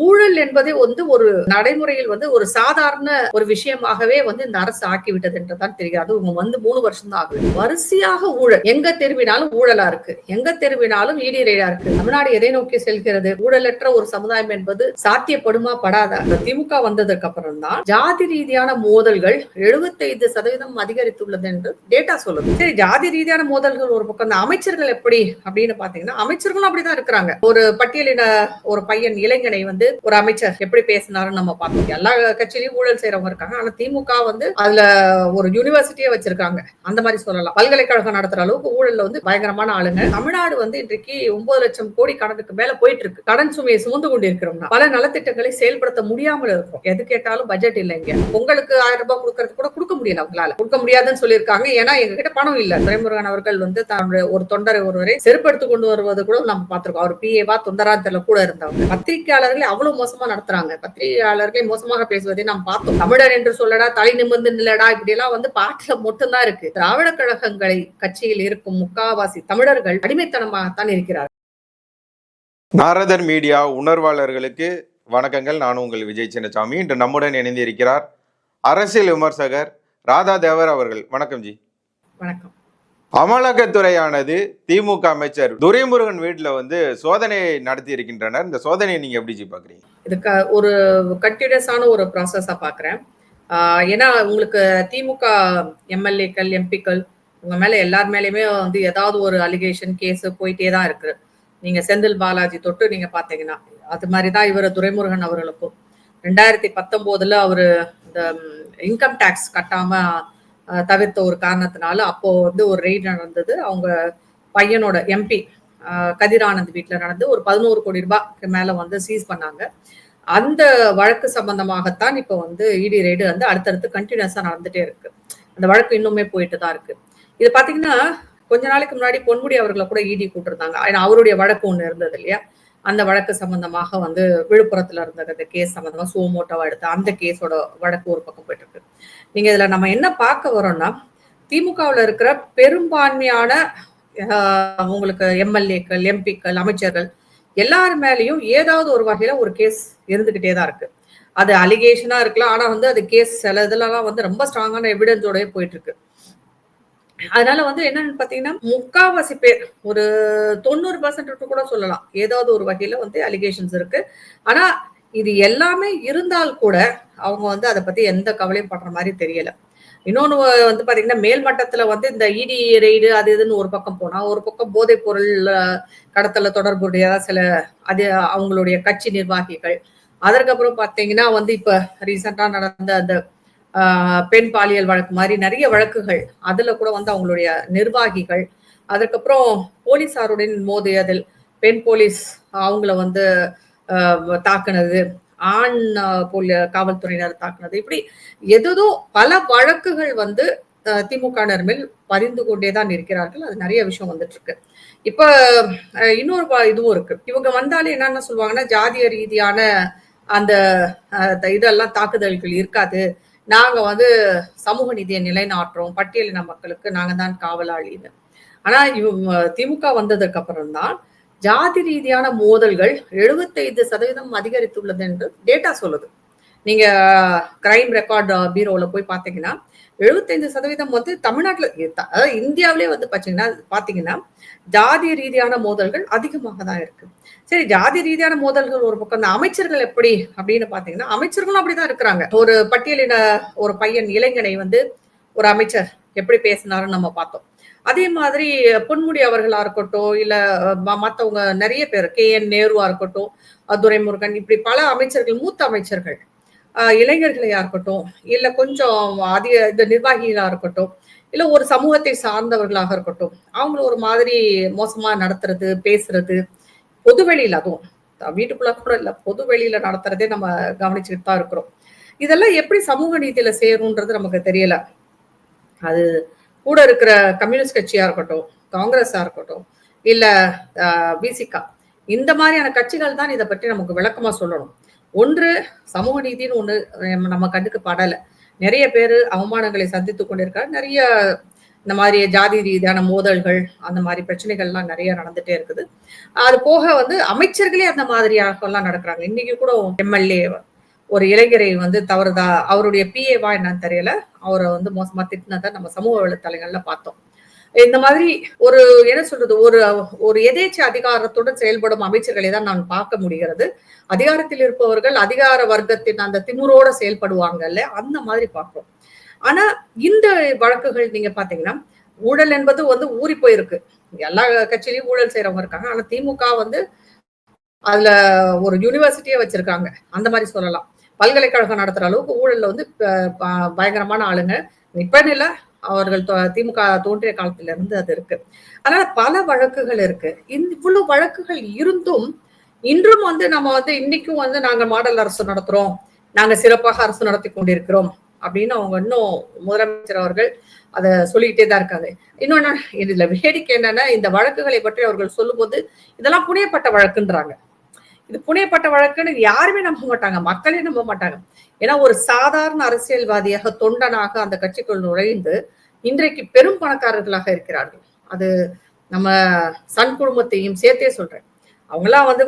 all ஊழல் என்பதே வந்து ஒரு நடைமுறையில் வந்து ஒரு சாதாரண ஒரு விஷயமாகவே வந்து இந்த அரசு ஆக்கிவிட்டது என்றுதான் தெரியாது இவங்க வந்து மூணு வருஷம் தான் ஆகுது. வரிசையாக ஊழல். எங்க திரும்பினாலும் ஊழலா இருக்கு. எங்க திரும்பினாலும் ஈடி ரெய்டா இருக்கு. தமிழ்நாடு எதை நோக்கி செல்கிறது? ஊழலற்ற ஒரு சமுதாயம் என்பது சாத்தியப்படுமா படாதா? திமுக வந்ததுக்கு அப்புறம் தான் ஜாதி ரீதியான மோதல்கள் 75% சதவீதம் அதிகரித்துள்ளது என்று டேட்டா சொல்லுது. சரி ஜாதி ரீதியான மோதல்கள் ஒரு பக்கம். இந்த அமைச்சர்கள் எப்படி அப்படின்னு பாத்தீங்கன்னா அமைச்சர்களும் அப்படிதான் இருக்கிறாங்க. ஒரு பட்டியலின ஒரு பையன் இளைஞனை வந்து ஒரு அமைச்சர் எப்படி பேசினாருன்னு நம்ம பார்த்தோம் எல்லா கட்சியிலயும் ஊழல் செய்யறவங்க இருக்காங்க. ஆனா திமுக வந்து அதுல ஒரு யூனிவர்சிட்டியே வச்சிருக்காங்க. அந்த மாதிரி சொல்லலாம். பல்கலைக்கழகம் நடத்துற அளவுக்கு ஊழல்ல வந்து பயங்கரமான ஆளுங்க. தமிழ்நாடு வந்து இன்றைக்கு ஒன்பது லட்சம் கோடி கடனுக்கு மேல போயிட்டு இருக்கு கடன் சுமையை சுமந்து கொண்டிருக்கிறோம்னா பல நலத்திட்டங்களை செயல்படுத்த முடியாமல் இருக்கும் எது கேட்டாலும் பட்ஜெட் இல்லைங்க உங்களுக்கு ஆயிரம் ரூபாய் கொடுக்கறது கூட கொடுக்க முடியல அவங்களால. கொடுக்க முடியாதுன்னு சொல்லியிருக்காங்க. ஏன்னா எங்க கிட்ட பணம் இல்ல. துரைமுருகன் அவர்கள் வந்து தன்னுடைய ஒரு தொண்டரை ஒருவரை செருப்படுத்து கொண்டு வருவது கூட நம்ம பார்த்திருக்கோம். அவர் பிஏவா தொண்டராத்துல கூட இருந்தவங்க பத்திரிகையாளர்களை அவ்வளவு மோசமா நடத்துறாங்க. பத்திரிகையாளர்களை மோசமாக பேசுவதை நாம் பார்த்தோம். தமிழர் என்று சொல்லடா தலை நிமிர்ந்து நில்லடா இப்படி எல்லாம் வந்து பாட்டுல மட்டும்தான் இருக்கு. திராவிட கழகங்களை கட்சியில் இருக்கும் முக்காவாசி தமிழர்கள் அடிமைத்தனமாகத்தான் இருக்கிறார் நாரதர் மீடியா உணர்வாளர்களுக்கு வணக்கங்கள். நான் உங்கள் விஜய் சின்னசாமி. இன்று நம்முடன் இணைந்து இருக்கிறார் அரசியல் விமர்சகர் ராதா தேவர் அவர்கள். வணக்கம் ஜி. வணக்கம். அமலாக்கத்துறையானது திமுக அமைச்சர் துரைமுருகன் வீட்டில் வந்து சோதனை நடத்தி இருக்கின்றனர். இந்த சோதனையை நீங்க எப்படி ஜி பாக்குறீங்க? இது க- ஒரு கண்டினியூஸான ஒரு ப்ராசஸா பாக்குறேன். ஏன்னா உங்களுக்கு திமுக எம்எல்ஏக்கள் எம்பிக்கள் உங்க மேல எல்லார் மேலேயுமே வந்து ஏதாவது ஒரு அலிகேஷன் கேஸ் போயிட்டே தான் இருக்கு. நீங்க செந்தில் பாலாஜி தொட்டு நீங்க பாத்தீங்கன்னா அது மாதிரி தான் இவர் துரைமுருகன் அவர்களுக்கும். ரெண்டாயிரத்தி பத்தொன்பதுல அவரு இந்த இன்கம் டேக்ஸ் கட்டாம தவிர்த்த ஒரு காரணத்தினால அப்போ வந்து ஒரு ரெய்டு நடந்தது. அவங்க பையனோட எம்பி கதிரானந்த் வீட்டில் நடந்து ஒரு பதினோரு கோடி ரூபாய்க்கு மேலே வந்து சீஸ் பண்ணாங்க. அந்த வழக்கு சம்பந்தமாகத்தான் இப்போ வந்து இடி ரெய்டு வந்து அடுத்தடுத்து கண்டினியூஸாக நடந்துட்டே இருக்கு. அந்த வழக்கு இன்னுமே போயிட்டு தான் இருக்கு. இது பார்த்தீங்கன்னா கொஞ்ச நாளைக்கு முன்னாடி பொன்முடி அவர்களை கூட இடி கூட்டிருந்தாங்க. ஏன்னா அவருடைய வழக்கு ஒன்று இருந்தது இல்லையா? அந்த வழக்கு சம்பந்தமாக வந்து விழுப்புரத்துல இருந்த அந்த கேஸ் சம்பந்தமா சுமோட்டோவா எடுத்த அந்த கேஸோட வழக்கு ஒரு பக்கம் போயிட்டு இருக்கு நீங்க இதுல நம்ம என்ன பார்க்க வரோம்னா திமுகவுல இருக்கிற பெரும்பான்மையான உங்களுக்கு எம்எல்ஏக்கள் எம்பிக்கள் அமைச்சர்கள் எல்லார் மேலயும் ஏதாவது ஒரு வகையில ஒரு கேஸ் இருந்துகிட்டே தான் இருக்கு. அது அலிகேஷனா இருக்கலாம். ஆனா வந்து அது கேஸ் சில இதுலலாம் வந்து ரொம்ப ஸ்ட்ராங்கான எவிடன்ஸோடய போயிட்டு இருக்கு அதனால வந்து என்னன்னு பாத்தீங்கன்னா முக்காவாசி பேர் ஒரு தொண்ணூறு பர்சன்ட் கூட சொல்லலாம். ஏதாவது ஒரு வகையில வந்து அலிகேஷன்ஸ் இருக்கு. ஆனா இது எல்லாமே இருந்தால் கூட அவங்க வந்து அதை பத்தி எந்த கவலையும் படுற மாதிரி தெரியல. இன்னொன்னு வந்து பாத்தீங்கன்னா மேல்மட்டத்தில் வந்து இந்த இடி ரெய்டு அது இதுன்னு ஒரு பக்கம் போனா ஒரு பக்கம் போதைப் பொருள் கடத்தல தொடர்புடைய சில அது அவங்களுடைய கட்சி நிர்வாகிகள். அதற்கப்புறம் பாத்தீங்கன்னா வந்து இப்ப ரீசெண்டா நடந்த அந்த பெண் பாலியல் வழக்கு மாதிரி நிறைய வழக்குகள். அதுல கூட வந்து அவங்களுடைய நிர்வாகிகள் அதுக்கப்புறம் போலீஸாருடன் மோதியதில் பெண் போலீஸ் அவங்கள வந்து ஆஹ், தாக்குனது ஆண் ஆஹ், போலி காவல்துறையினர் தாக்குனது. இப்படி எதோ பல வழக்குகள் வந்து திமுக திமுகவினர் மேல் பதிந்து கொண்டே தான் இருக்கிறார்கள். அது நிறைய விஷயம் வந்துட்டு இருக்கு இப்ப இன்னொரு இதுவும் இருக்கு. இவங்க வந்தாலே என்னென்ன சொல்லுவாங்கன்னா ஜாதிய ரீதியான அந்த த- இதெல்லாம் தாக்குதல்கள் இருக்காது. நாங்க வந்து சமூக நீதியை நிலைநாட்டுறோம் பட்டியலின மக்களுக்கு நாங்க தான் காவலாளின்னு ஆனா இவங்க திமுக வந்ததுக்கு அப்புறம் தான் ஜாதி ரீதியான மோதல்கள் 75% சதவீதம் அதிகரித்துள்ளது என்று டேட்டா சொல்லுது. நீங்க கிரைம் ரெக்கார்ட் பீரோவில் போய் பார்த்தீங்கன்னா 75% சதவீதம் வந்து தமிழ்நாட்டில் அதாவது இந்தியாவிலே வந்து பார்த்தீங்கன்னா பார்த்தீங்கன்னா ஜாதி ரீதியான மோதல்கள் அதிகமாக தான் இருக்கு. சரி ஜாதி ரீதியான மோதல்கள் ஒரு பக்கம் இந்த அமைச்சர்கள் எப்படி அப்படின்னு பார்த்தீங்கன்னா அமைச்சர்களும் அப்படிதான் இருக்கிறாங்க. ஒரு பட்டியலின ஒரு பையன் இளைஞனை வந்து ஒரு அமைச்சர் எப்படி பேசினாருன்னு நம்ம பார்த்தோம். அதே மாதிரி பொன்முடி அவர்களா இருக்கட்டும் இல்ல ம- மத்தவங்க நிறைய பேர் கே என் நேருவா இருக்கட்டும் துரைமுருகன் இப்படி பல அமைச்சர்கள் மூத்த அமைச்சர்கள் இளைஞர்களையா இருக்கட்டும் இல்ல கொஞ்சம் அதிக இந்த நிர்வாகிகளா இருக்கட்டும் இல்ல ஒரு சமூகத்தை சார்ந்தவர்களாக இருக்கட்டும் அவங்கள ஒரு மாதிரி மோசமா நடத்துறது பேசுறது பொது வெளியில அதுவும். வீட்டுக்குள்ள கூட இல்ல பொது வெளியில நடத்துறதே நம்ம கவனிச்சுக்கிட்டு தான் இருக்கிறோம். இதெல்லாம் எப்படி சமூக நீதியில சேரும்ன்றது நமக்கு தெரியல. அது கூட இருக்கிற கம்யூனிஸ்ட் கட்சியா இருக்கட்டும் காங்கிரஸா இருக்கட்டும் இல்ல பிசிகா இந்த மாதிரியான கட்சிகள் தான் இதை பற்றி நமக்கு விளக்கமா சொல்லணும். ஒன்று சமூக நீதின்னு ஒன்று நம்ம- நம்ம கண்ணுக்கு படல. நிறைய பேர் அவமானங்களை சந்தித்து கொண்டிருக்காங்க. நிறைய இந்த மாதிரி ஜாதி ரீதியான மோதல்கள் அந்த மாதிரி பிரச்சனைகள்லாம் நிறைய நடந்துட்டே இருக்குது. அது போக வந்து அமைச்சர்களே அந்த மாதிரியாகலாம் நடக்கிறாங்க. இன்னைக்கு கூட எம்எல்ஏ ஒரு இளைஞரை வந்து தவறுதா அவருடைய பிஏவா என்னன்னு தெரியல. அவரை வந்து மோசமா திட்டினதை நம்ம சமூக வலைத்தளங்கள்ல பார்த்தோம். இந்த மாதிரி ஒரு என்ன சொல்றது ஒரு ஒரு எதேச்ச அதிகாரத்துடன் செயல்படும் அமைச்சர்களை தான் நான் பார்க்க முடிகிறது. அதிகாரத்தில் இருப்பவர்கள் அதிகார வர்க்கத்தின் அந்த திமுறோட செயல்படுவாங்கல்ல அந்த மாதிரி பார்க்கிறோம். ஆனா இந்த வழக்குகள் நீங்க பாத்தீங்கன்னா ஊழல் என்பது வந்து ஊறி போயிருக்கு. எல்லா கட்சியிலயும் ஊழல் செய்யறவங்க இருக்காங்க. ஆனா திமுக வந்து அதுல ஒரு யூனிவர்சிட்டியே வச்சிருக்காங்க. அந்த மாதிரி சொல்லலாம். பல்கலைக்கழகம் நடத்துற அளவுக்கு ஊழல்ல வந்து பயங்கரமான ஆளுங்க. இப்ப இல்லை அவர்கள் திமுக தோன்றிய காலத்துல இருந்து அது இருக்கு. அதனால பல வழக்குகள் இருக்கு. இவ்வளவு வழக்குகள் இருந்தும் இன்றும் வந்து நம்ம வந்து இன்னைக்கும் வந்து நாங்க மாடல் அரசு நடத்துறோம். நாங்க சிறப்பாக அரசு நடத்தி கொண்டிருக்கிறோம். அப்படின்னு அவங்க இன்னும் முதலமைச்சர் அவர்கள் அதை சொல்லிக்கிட்டே தான் இருக்காங்க. இன்னொன்னு இதுல வேடிக்கை என்னன்னா இந்த வழக்குகளை பற்றி அவர்கள் சொல்லும்போது இதெல்லாம் புனையப்பட்ட வழக்குன்றாங்க. இது புனையப்பட்ட வழக்குன்னு யாருமே நம்ப மாட்டாங்க. மக்களே நம்ப மாட்டாங்க. ஏன்னா ஒரு சாதாரண அரசியல்வாதியாக தொண்டனாக அந்த கட்சிக்குள் நுழைந்து இன்றைக்கு பெரும் பணக்காரர்களாக இருக்கிறார்கள். அது நம்ம சன் குடும்பத்தையும் சேர்த்தே சொல்றேன். அவங்கெல்லாம் வந்து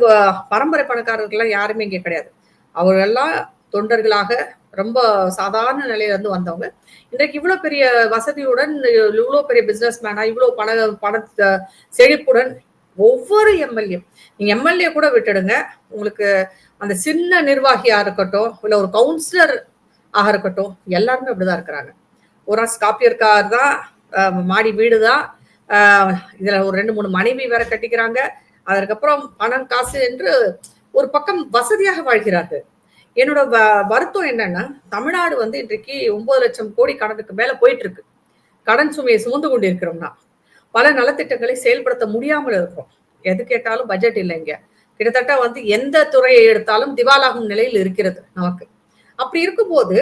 பரம்பரை பணக்காரர்கள்லாம் யாருமே இங்கே கிடையாது. அவர்களெல்லாம் தொண்டர்களாக ரொம்ப சாதாரண நிலையில இருந்து வந்தவங்க. இன்றைக்கு இவ்வளவு பெரிய வசதியுடன் இவ்வளவு பெரிய பிசினஸ் மேனா இவ்வளவு பண பண செழிப்புடன் ஒவ்வொரு எம்எல்ஏ நீங்க எம்எல்ஏ கூட விட்டுடுங்க. உங்களுக்கு அந்த சின்ன நிர்வாகியா இருக்கட்டும் இல்ல ஒரு கவுன்சிலர் ஆக இருக்கட்டும் எல்லாருமே அப்படிதான் இருக்கிறாங்க. ஒரு ஸ்காப்பியர் கார் தான் மாடி வீடு தான் இதுல ஒரு ரெண்டு மூணு மனைவி வேற கட்டிக்கிறாங்க. அதற்கப்புறம் பணம் காசு என்று ஒரு பக்கம் வசதியாக வாழ்கிறார்கள். என்னோட வருத்தம் என்னன்னா தமிழ்நாடு வந்து இன்றைக்கு ஒன்பது லட்சம் கோடி கடனுக்கு மேல போயிட்டு இருக்கு. கடன் சுமையை சுமந்து கொண்டு இருக்கிறோம்னா பல நலத்திட்டங்களை செயல்படுத்த முடியாமல் இருக்கிறோம் எது கேட்டாலும் பட்ஜெட் இல்லைங்க. கிட்டத்தட்ட வந்து எந்த துறையை எடுத்தாலும் திவாலாகும் நிலையில் இருக்கிறது நமக்கு. அப்படி இருக்கும்போது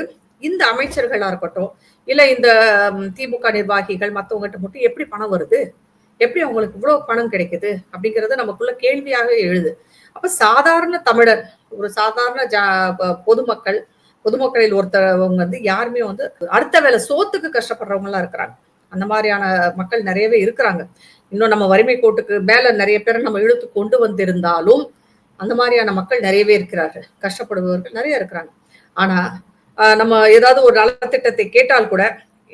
இந்த அமைச்சர்களா இருக்கட்டும் இல்ல இந்த திமுக நிர்வாகிகள் மற்றவங்ககிட்ட மட்டும் எப்படி பணம் வருது? எப்படி அவங்களுக்கு இவ்வளவு பணம் கிடைக்குது? அப்படிங்கறது நமக்குள்ள கேள்வியாக எழுது. அப்ப சாதாரண தமிழர் ஒரு சாதாரண ஜ பொதுமக்கள் பொதுமக்களில் ஒருத்தவங்க வந்து யாருமே வந்து அடுத்த வேலை சோத்துக்கு கஷ்டப்படுறவங்க எல்லாம் இருக்கிறாங்க. அந்த மாதிரியான மக்கள் நிறையவே இருக்கிறாங்க. இன்னும் நம்ம வறுமை கோட்டுக்கு மேல நிறைய பேரை நம்ம இழுத்து கொண்டு வந்திருந்தாலும் அந்த மாதிரியான மக்கள் நிறையவே இருக்கிறார்கள். கஷ்டப்படுபவர்கள் நிறைய இருக்கிறாங்க. ஆனா நம்ம ஏதாவது ஒரு நலத்திட்டத்தை கேட்டால் கூட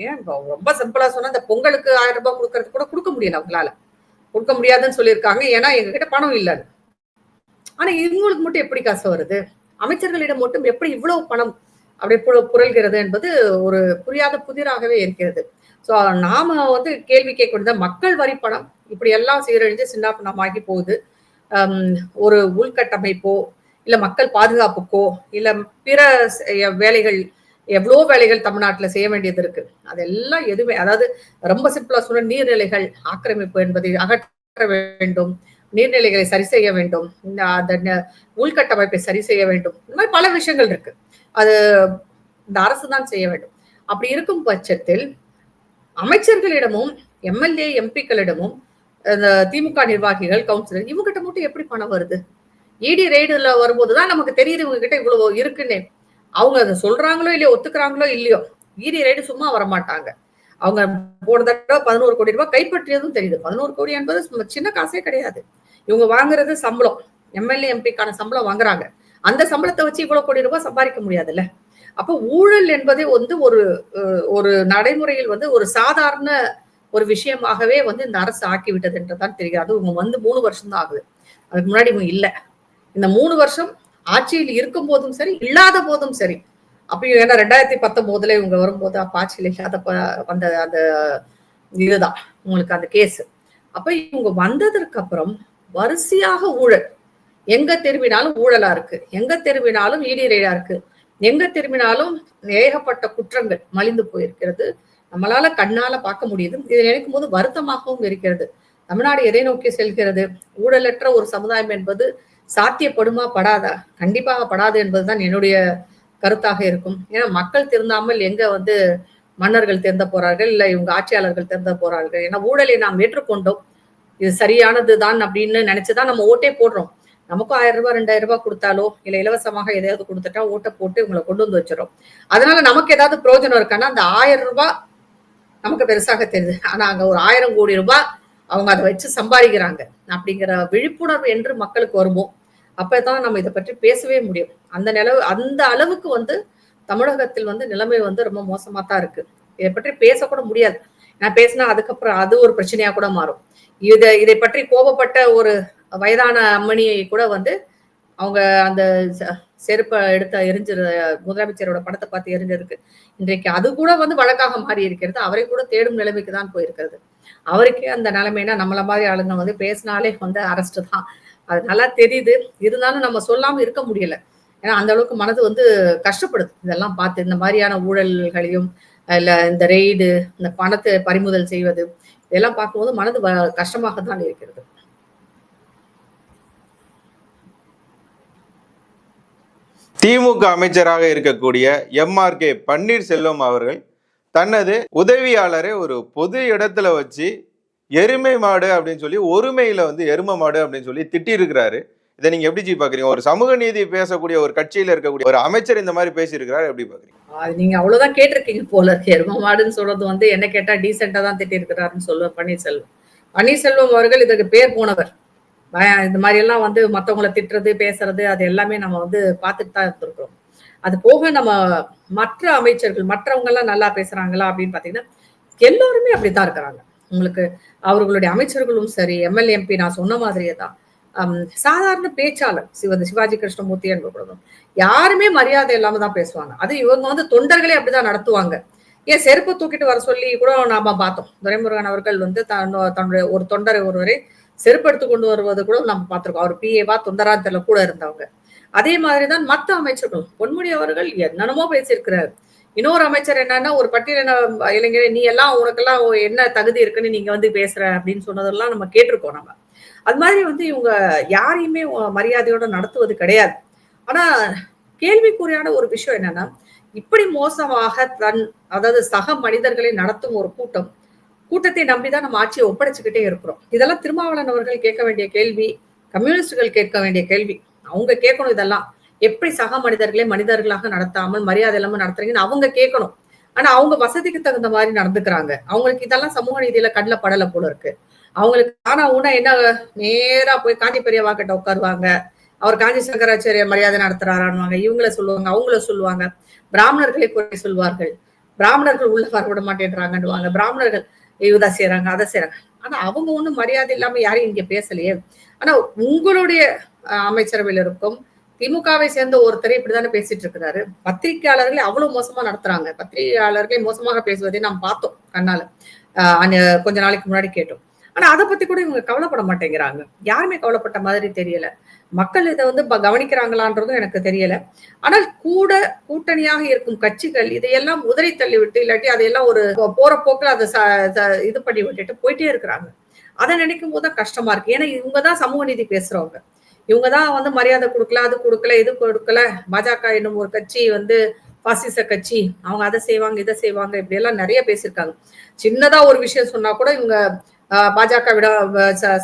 ஏன் ரொம்ப சிம்பிளா சொன்னா இந்த பொங்கலுக்கு ஆயிரம் ரூபாய் கொடுக்கறது கூட கொடுக்க முடியல அவங்களால. கொடுக்க முடியாதுன்னு சொல்லியிருக்காங்க. ஏன்னா எங்க கிட்ட பணம் இல்லை ஆனா இவங்களுக்கு மட்டும் எப்படி காசு வருது? அமைச்சர்களிடம் மட்டும் எப்படி இவ்வளவு பணம் அப்படி புரல்கிறது என்பது ஒரு புரியாத புதிராகவே இருக்கிறது. ஸோ நாம வந்து கேள்வி கேட்கக்கூடிய மக்கள் வரி பணம் இப்படி எல்லாம் சீரழிஞ்சு சின்ன போகுது. ஒரு உள்கட்டமைப்போ இல்லை மக்கள் பாதுகாப்புக்கோ இல்லை பிற வேலைகள் எவ்வளோ வேலைகள் தமிழ்நாட்டில் செய்ய வேண்டியது இருக்கு. அதெல்லாம் எதுவுமே அதாவது ரொம்ப சிம்பிளா சொன்ன நீர்நிலைகள் ஆக்கிரமிப்பு என்பதை அகற்ற வேண்டும். நீர்நிலைகளை சரி செய்ய வேண்டும். அந்த உள்கட்டமைப்பை சரி செய்ய வேண்டும். இந்த மாதிரி பல விஷயங்கள் இருக்கு. அது இந்த அரசு தான் செய்ய வேண்டும். அப்படி இருக்கும் பட்சத்தில் அமைச்சர்களிடமும் எம்எல்ஏ எம்பிக்களிடமும் இந்த திமுக நிர்வாகிகள் கவுன்சிலர் இவங்ககிட்ட மட்டும் எப்படி பணம் வருது? இடி ரெய்டுல வரும்போதுதான் நமக்கு தெரியுது இவங்க கிட்ட இவ்வளவு இருக்குன்னு. அவங்க அதை சொல்றாங்களோ இல்லையோ ஒத்துக்கிறாங்களோ இல்லையோ இடி ரெய்டு சும்மா வரமாட்டாங்க. அவங்க போன தடவை பதினோரு கோடி ரூபாய் கைப்பற்றியதும் தெரியுது. பதினோரு கோடி என்பது சின்ன காசே கிடையாது. இவங்க வாங்குறது சம்பளம். எம்எல்ஏ எம்பிக்கான சம்பளம் வாங்குறாங்க. அந்த சம்பளத்தை வச்சு இவ்வளவு கோடி ரூபாய் சம்பாதிக்க முடியாதுல்ல? அப்ப ஊழல் என்பதே வந்து ஒரு ஒரு நடைமுறையில் வந்து ஒரு சாதாரண ஒரு விஷயமாகவே வந்து இந்த அரசு ஆக்கிவிட்டது என்றுதான் தெரியாது இவங்க வந்து மூணு வருஷம் தான் ஆகுது. அதுக்கு முன்னாடி இவங்க இல்லை. இந்த மூணு வருஷம் ஆட்சியில் இருக்கும் போதும் சரி இல்லாத போதும் சரி. அப்பயும் ஏன்னா ரெண்டாயிரத்தி பத்தொன்பதுல இவங்க வரும்போது அப்ப ஆட்சியில் இல்லாத அந்த அந்த இதுதான் உங்களுக்கு அந்த கேஸ். அப்ப இவங்க வந்ததற்கு அப்புறம் வரிசையாக ஊழல். எங்க திரும்பினாலும் ஊழலா இருக்கு. எங்க திரும்பினாலும் ஈடிரைடா இருக்கு. எங்க திரும்பினாலும் ஏகப்பட்ட குற்றங்கள் மலிந்து போயிருக்கிறது. நம்மளால கண்ணால பார்க்க முடியுது. இதை நினைக்கும் போது வருத்தமாகவும் இருக்கிறது. தமிழ்நாடு எதை நோக்கி செல்கிறது? ஊழலற்ற ஒரு சமுதாயம் என்பது சாத்தியப்படுமா? படாதா? கண்டிப்பாக படாது என்பதுதான் என்னுடைய கருத்தாக இருக்கும். ஏன்னா மக்கள் திருந்தாமல் எங்க வந்து மன்னர்கள் தேர்ந்த போறார்கள்? இல்லை இவங்க ஆட்சியாளர்கள் தேர்ந்த போறார்கள்? ஏன்னா ஊழலை நாம் ஏற்றுக்கொண்டோம். இது சரியானது தான் அப்படின்னு நினைச்சுதான் நம்ம ஓட்டே போடுறோம். நமக்கும் ஆயிரம் ரூபாய் ரெண்டாயிரம் ரூபாய் கொடுத்தாலோ இல்ல இலவசமாக எதையாவது கொடுத்துட்டா ஓட்டை போட்டு இவங்களை கொண்டு வந்து வச்சிடும் அதனால நமக்கு ஏதாவது பிரயோஜனம் இருக்கான்னா அந்த ஆயிரம் ரூபாய் நமக்கு பெருசாக தெரியுது. ஆனா அங்க ஒரு ஆயிரம் கோடி ரூபாய் அவங்க அதை வச்சு சம்பாதிக்கிறாங்க. அப்படிங்கிற விழிப்புணர்வு என்று மக்களுக்கு வருமோ? அப்பதான் நம்ம இதை பற்றி பேசவே முடியும். அந்த நிலவு அந்த அளவுக்கு வந்து தமிழகத்தில் வந்து நிலைமை வந்து ரொம்ப மோசமா தான் இருக்கு. இதை பற்றி பேசக்கூட முடியாது. நான் பேசினா அதுக்கப்புறம் அது ஒரு பிரச்சனையா கூட மாறும். இதை இதை பற்றி கோபப்பட்ட ஒரு வயதான அம்மணியை கூட வந்து அவங்க அந்த செருப்பை எடுத்து எரிஞ்சிரு முதலமைச்சரோட படத்தை பார்த்து எரிஞ்சிருக்கு. இன்றைக்கு அது கூட வந்து வழக்காக மாறி இருக்கிறது. அவரை கூட தேடும் நிலைமைக்கு தான் போயிருக்கிறது. அவருக்கே அந்த நிலைமைனா நம்மள மாதிரி ஆளுங்க வந்து பேசினாலே வந்து அரெஸ்ட் தான். அது நல்லா தெரியுது. இருந்தாலும் நம்ம சொல்லாம இருக்க முடியல. ஏன்னா அந்த அளவுக்கு மனது வந்து கஷ்டப்படுது. இதெல்லாம் பார்த்து இந்த மாதிரியான ஊழல்களையும் இல்ல இந்த ரெய்டு இந்த பணத்தை பறிமுதல் செய்வது இதெல்லாம் பார்க்கும்போது மனது வ- கஷ்டமாக தான் இருக்கிறது. திமுக அமைச்சராக இருக்கக்கூடிய எம்ஆர்கே பன்னீர்செல்வம் அவர்கள் தனது உதவியாளரை ஒரு பொது இடத்துல வச்சு எருமை மாடு அப்படின்னு சொல்லி ஒருமையில வந்து எருமை மாடு அப்படின்னு சொல்லி திட்டியிருக்கிறாரு. இதை நீங்க எப்படி ஜி பாக்குறீங்க? ஒரு சமூக நீதி பேசக்கூடிய ஒரு கட்சியில இருக்கக்கூடிய ஒரு அமைச்சர் இந்த மாதிரி பேசியிருக்கிறாரு எப்படி பாக்குறீங்க? அது நீங்க அவ்வளவுதான் கேட்டிருக்கீங்க போல இருக்கு. எரும மாடுன்னு சொல்றது வந்து என்ன கேட்டா டீசெண்டா தான் திட்டி இருக்கிறாருன்னு சொல்லுவேன் பன்னீர்செல்வம். பன்னீர்செல்வம் அவர்கள் இதற்கு பேர் போனவர். இந்த மாதிரி எல்லாம் வந்து மற்றவங்களை திட்டுறது பேசுறது அது எல்லாமே நம்ம வந்து பார்த்துட்டு தான் இருந்திருக்கிறோம். அது போக நம்ம மற்ற அமைச்சர்கள் மற்றவங்க எல்லாம் நல்லா பேசுறாங்களா அப்படின்னு பாத்தீங்கன்னா எல்லாருமே அப்படித்தான் இருக்கிறாங்க. உங்களுக்கு அவர்களுடைய அமைச்சர்களும் சரி எம்எல்ஏ எம்பி நான் சொன்ன மாதிரியே தான். சாதாரண பேச்சாளர் சிவ சிவாஜி கிருஷ்ணமூர்த்தி என்பவர்களும் யாருமே மரியாதை இல்லாம தான் பேசுவாங்க. அது இவங்க வந்து தொண்டர்களே அப்படிதான் நடத்துவாங்க. ஏன் செருப்பு தூக்கிட்டு வர சொல்லி கூட நாம பார்த்தோம். துரைமுருகன் அவர்கள் வந்து தன்னுடைய ஒரு தொண்டரை ஒருவரை செருப்பு எடுத்து கொண்டு வருவது கூட நம்ம பார்த்துருக்கோம். அவர் பிஏவா தொண்டரா கூட இருந்தவங்க. அதே மாதிரிதான் மத்த அமைச்சர்கள் பொன்முடி அவர்கள் என்னென்னமோ பேசியிருக்கிறார். இன்னொரு அமைச்சர் என்னன்னா ஒரு பட்டியலின இளைஞரை நீ எல்லாம் உனக்கெல்லாம் என்ன தகுதி இருக்குன்னு நீங்க வந்து பேசுற அப்படின்னு சொன்னதெல்லாம் நம்ம கேட்டிருக்கோம் நம்ம. அது மாதிரி வந்து இவங்க யாரையுமே மரியாதையோட நடத்துவது கிடையாது. ஆனா கேள்விக்குறியான ஒரு விஷயம் என்னன்னா இப்படி மோசமாக தன் அதாவது சக மனிதர்களை நடத்தும் ஒரு கூட்டம் கூட்டத்தை நம்பிதான் நம்ம ஆட்சியை ஒப்படைச்சுக்கிட்டே இருக்கிறோம். இதெல்லாம் திருமாவளவன் அவர்கள் கேட்க வேண்டிய கேள்வி கம்யூனிஸ்டுகள் கேட்க வேண்டிய கேள்வி. அவங்க கேட்கணும் இதெல்லாம். எப்படி சக மனிதர்களை மனிதர்களாக நடத்தாமல் மரியாதை இல்லாம நடத்துறீங்கன்னு அவங்க கேட்கணும். ஆனா அவங்க வசதிக்கு தகுந்த மாதிரி நடந்துக்கிறாங்க. அவங்களுக்கு இதெல்லாம் சமூக நீதியில கண்ணில் படல போல இருக்கு. அவங்களுக்கு ஆனா உன என்ன நேரா போய் காஞ்சி பெரியவா கிட்ட உட்காருவாங்க. அவர் காஞ்சி சங்கராச்சாரிய மரியாதை நடத்துறாரான்வாங்க இவங்கள சொல்லுவாங்க அவங்கள சொல்லுவாங்க. பிராமணர்களை குறை சொல்வார்கள். பிராமணர்கள் உள்ள வர விட மாட்டேன்றாங்கன்னுவாங்க. பிராமணர்கள் இதை செய்யறாங்க அதை செய்யறாங்க ஆனா அவங்க ஒண்ணும் மரியாதை இல்லாம யாரும் இங்க பேசலையே. ஆனா உங்களுடைய அமைச்சரவையில் இருக்கும் திமுகவை சேர்ந்த ஒருத்தரை இப்படிதானே பேசிட்டு இருக்கிறாரு. பத்திரிகையாளர்களை அவ்வளவு மோசமா நடத்துறாங்க. பத்திரிகையாளர்களை மோசமாக பேசுவதை நாம் பார்த்தோம் கண்ணால. கொஞ்ச நாளைக்கு முன்னாடி கேட்டோம். ஆனா அதை பத்தி கூட இவங்க கவலைப்பட மாட்டேங்கிறாங்க. யாருமே கவலைப்பட்ட மாதிரி தெரியல. மக்கள் இதை வந்து கவனிக்கிறாங்களான்றதும் எனக்கு தெரியல. ஆனால் கூட கூட்டணியாக இருக்கும் கட்சிகள் இதையெல்லாம் உதறி தள்ளி விட்டு இல்லாட்டி அதையெல்லாம் ஒரு போற போக்குல அதை இது பண்ணி விட்டுட்டு போயிட்டே இருக்கிறாங்க. அதை நினைக்கும் போது தான் கஷ்டமா இருக்கு. ஏன்னா இவங்க தான் சமூக நீதி பேசுறவங்க. இவங்க தான் வந்து மரியாதை கொடுக்கல அது கொடுக்கல இது கொடுக்கல. பாஜக என்னும் ஒரு கட்சி வந்து பாசிச கட்சி. அவங்க அதை செய்வாங்க இதை செய்வாங்க இப்படி எல்லாம் நிறைய பேசியிருக்காங்க. சின்னதா ஒரு விஷயம் சொன்னா கூட இவங்க பாஜக விட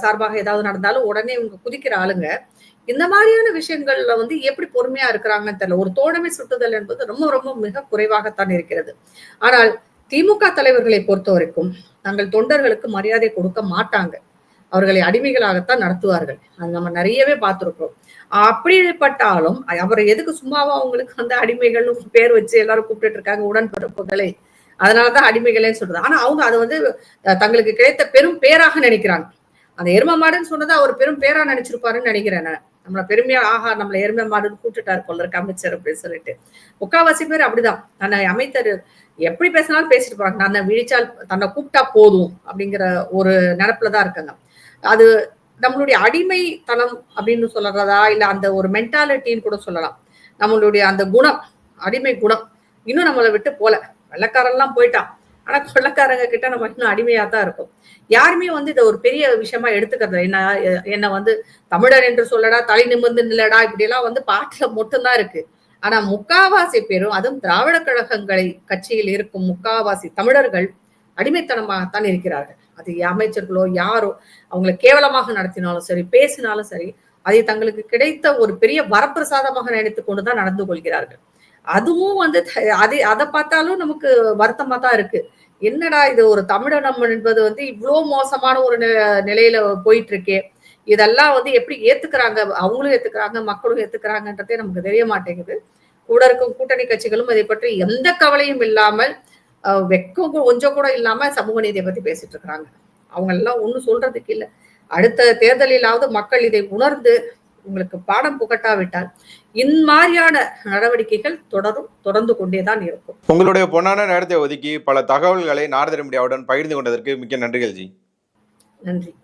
சார்பாக ஏதாவது நடந்தாலும் உடனே இவங்க குதிக்கிற ஆளுங்க. இந்த மாதிரியான விஷயங்கள்ல வந்து எப்படி பொறுமையா இருக்கிறாங்கன்னு தெரியல. ஒரு தோழமை சுட்டுதல் என்பது ரொம்ப ரொம்ப மிக குறைவாகத்தான் இருக்கிறது. ஆனால் திமுக தலைவர்களை பொறுத்த வரைக்கும் தங்கள் தொண்டர்களுக்கு மரியாதை கொடுக்க மாட்டாங்க. அவர்களை அடிமைகளாகத்தான் நடத்துவார்கள். அது நம்ம நிறையவே பார்த்துருக்கோம் அப்படிப்பட்டாலும் அவரை எதுக்கு சும்மாவா அவங்களுக்கு வந்து அடிமைகள்னு பேர் வச்சு எல்லாரும் கூப்பிட்டு இருக்காங்க உடன்பிறப்புகளை? அதனாலதான் அடிமைகளே சொல்றது. ஆனா அவங்க அதை வந்து தங்களுக்கு கிடைத்த பெரும் பேராக நினைக்கிறாங்க. அந்த எரும மாடுன்னு சொன்னதை அவர் பெரும் பேரா நினைச்சிருப்பாருன்னு நினைக்கிறேன் நான். நம்மள பெருமையா ஆஹா நம்மள எருமை மாடுன்னு கூட்டுட்டாரு போல அமைச்சர் அப்படின்னு சொல்லிட்டு. முக்காவாசி பேர் அப்படிதான். தன்னை அமைத்தர் எப்படி பேசினாலும் பேசிட்டு போறாங்க. தன்னை விழிச்சால் தன்னை கூப்பிட்டா போதும் அப்படிங்கிற ஒரு நினப்புலதான் இருக்காங்க. அது நம்மளுடைய அடிமைத்தனம் அப்படின்னு சொல்றதா இல்ல அந்த ஒரு மென்டாலிட்டின்னு கூட சொல்லலாம். நம்மளுடைய அந்த குணம் அடிமை குணம் இன்னும் நம்மளை விட்டு போல. வெள்ளக்காரெல்லாம் போயிட்டான். ஆனா கொள்ளக்காரங்க கிட்ட நம்ம இன்னும் அடிமையா தான் இருக்கும். யாருமே வந்து இதை ஒரு பெரிய விஷயமா எடுத்துக்கிறது என்ன என்ன வந்து தமிழர் என்று சொல்லடா தலை நிமிர்ந்து நில்லடா இப்படி எல்லாம் வந்து பாட்டுல மட்டும்தான் இருக்கு. ஆனா முக்காவாசி பேரும் அதுவும் திராவிட கழகங்களை கட்சியில் இருக்கும் முக்காவாசி தமிழர்கள் அடிமைத்தனமாகத்தான் இருக்கிறார்கள். அது அமைச்சர்களோ யாரோ அவங்களை கேவலமாக நடத்தினாலும் சரி பேசினாலும் சரி அதை தங்களுக்கு கிடைத்த ஒரு பெரிய வரப்பிரசாதமாக நினைத்துக் கொண்டுதான் நடந்து கொள்கிறார்கள். அதுவும் வந்து அதை அதை பார்த்தாலும் நமக்கு வருத்தமா தான் இருக்கு. என்னடா இது ஒரு தமிழனம் என்பது வந்து இவ்வளோ மோசமான ஒரு நிலையில போயிட்டு இருக்கே இதெல்லாம் வந்து எப்படி ஏத்துக்கிறாங்க? அவங்களும் ஏத்துக்கிறாங்க மக்களும் ஏத்துக்கிறாங்கன்றதே நமக்கு தெரிய மாட்டேங்குது. கூட இருக்கும் கூட்டணி கட்சிகளும் இதை பற்றி எந்த கவலையும் இல்லாமல் வெக்கம் கொஞ்சம் கூட இல்லாம சமூக நீதியை பத்தி பேசிட்டு இருக்கிறாங்க அவங்க எல்லாம் ஒன்றும் சொல்றதுக்கு இல்லை. அடுத்த தேர்தலிலாவது மக்கள் இதை உணர்ந்து உங்களுக்கு பாடம் புகட்டாவிட்டால் இம்மாதிரியான நடவடிக்கைகள் தொடரும் தொடர்ந்து கொண்டேதான் இருக்கும். உங்களுடைய பொன்னான நேரத்தை ஒதுக்கி பல தகவல்களை நாரதர மீடியாவுடன் பகிர்ந்து கொண்டதற்கு மிக்க நன்றிகள் ஜி. நன்றி.